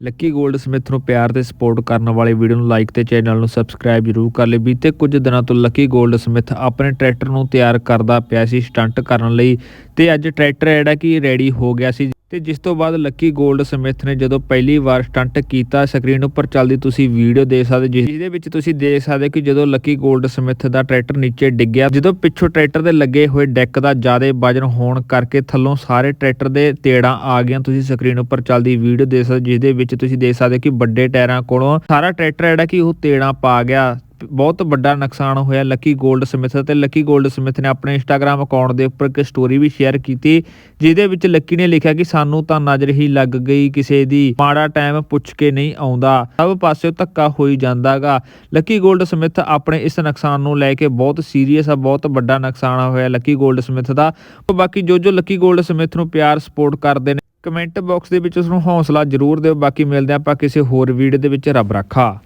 Lucky 골ਡ Smith ਨੂੰ ਪਿਆਰ ਤੇ ਸਪੋਰਟ ਕਰਨ ਵਾਲੇ ਵੀਡੀਓ ਨੂੰ ਲਾਈਕ ਤੇ ਚੈਨਲ ਨੂੰ ਸਬਸਕ੍ਰਾਈਬ ਜ਼ਰੂਰ ਕਰ ਲਈ ਬੀਤੇ ਕੁਝ ਦਿਨਾਂ ਤੋਂ ਲੱਕੀ 골ਡ ਸਮਿਥ ਆਪਣੇ ਟਰੈਕਟਰ ਨੂੰ ਤਿਆਰ ਕਰਦਾ ਪਿਆ ਸੀ ਸਟੰਟ ਕਰਨ ਲਈ ਤੇ ਅੱਜ ਟਰੈਕਟਰ ਜਿਹੜਾ ਕਿ ਰੈਡੀ ਹੋ ਗਿਆ ਸੀ। ਤੇ ਜਿਸ ਤੋਂ ਬਾਅਦ ਲੱਕੀ 골ਡ ਸਮਿਥ ਨੇ ਜਦੋਂ ਪਹਿਲੀ ਵਾਰ ਸਟੰਟ ਕੀਤਾ ਸਕਰੀਨ ਉੱਪਰ ਚੱਲਦੀ ਤੁਸੀਂ ਵੀਡੀਓ ਦੇਖ ਸਕਦੇ ਜਿਸ- ਜਿਹਦੇ ਵਿੱਚ ਤੁਸੀਂ ਦੇਖ ਸਕਦੇ ਕਿ ਜਦੋਂ ਲੱਕੀ 골ਡ ਸਮਿਥ ਦਾ ਟਰੈਕਟਰ ਨੀਚੇ ਡਿੱਗਿਆ, ਜਦੋਂ ਪਿੱਛੋਂ ਟਰੈਕਟਰ ਦੇ ਲੱਗੇ ਹੋਏ ਡੈਕ ਦਾ ਜ਼ਿਆਦਾ ਵਜਨ ਹੋਣ ਕਰਕੇ ਥੱਲੋਂ ਸਾਰੇ ਟਰੈਕਟਰ ਦੇ ਤੇੜਾਂ ਆ ਗਈਆਂ, ਤੁਸੀਂ ਸਕਰੀਨ ਉੱਪਰ ਚੱਲਦੀ ਵੀਡੀਓ ਦੇਖ ਸਕਦੇ ਜਿਹਦੇ ਵਿੱਚ ਤੁਸੀਂ ਦੇਖ ਸਕਦੇ ਕਿ ਵੱਡੇ ਟਾਇਰਾਂ ਕੋਲੋਂ ਸਾਰਾ ਟਰੈਕਟਰ ਜਿਹੜਾ ਕਿ ਉਹ ਤੇੜਾਂ ਪਾ ਗਿਆ ਬਹੁਤ ਵੱਡਾ ਨੁਕਸਾਨ ਹੋਇਆ ਲੱਕੀ ਗੋਲਡ ਸਮਿਥ ਤੇ ਲੱਕੀ ਗੋਲਡ ਸਮਿਥ ਨੇ ਆਪਣੇ ਇੰਸਟਾਗ੍ਰam ਅਕਾਊਂਟ ਦੇ ਉੱਪਰ ਇੱਕ ਸਟੋਰੀ ਵੀ ਸ਼ੇਅਰ ਕੀਤੀ, ਜਿਹਦੇ ਵਿੱਚ ਲੱਕੀ ਨੇ ਲਿਖਿਆ ਕਿ ਸਾਨੂੰ ਤਾਂ ਨਜ਼ਰ ਹੀ ਲੱਗ ਗਈ ਕਿਸੇ ਦੀ, ਮਾੜਾ ਟਾਈਮ ਪੁੱਛ ਕੇ ਨਹੀਂ ਆਉਂਦਾ, ਸਭ ਪਾਸੇ ਧੱਕਾ ਹੋਈ ਜਾਂਦਾਗਾ। ਲੱਕੀ ਗੋਲਡ ਸਮਿਥ ਆਪਣੇ ਇਸ ਨੁਕਸਾਨ ਨੂੰ ਲੈ ਕੇ ਬਹੁਤ ਸੀਰੀਅਸ ਆ, ਬਹੁਤ ਵੱਡਾ ਨੁਕਸਾਨ ਹੋਇਆ ਲੱਕੀ ਗੋਲਡ ਸਮਿਥ ਦਾ। ਬਾਕੀ ਜੋ ਜੋ ਲੱਕੀ ਗੋਲਡ ਸਮਿਥ ਨੂੰ ਪਿਆਰ ਸਪੋਰਟ ਕਰਦੇ ਨੇ ਕਮੈਂਟ ਬਾਕਸ ਦੇ ਵਿੱਚ ਉਸ ਨੂੰ ਹੌਸਲਾ ਜ਼ਰੂਰ ਦਿਓ, ਬਾਕੀ ਮਿਲਦੇ ਆਪਾਂ ਕਿਸੇ ਹੋਰ ਵੀਡੀਓ ਦੇ ਵਿੱਚ, ਰੱਬ ਰੱਖਾ।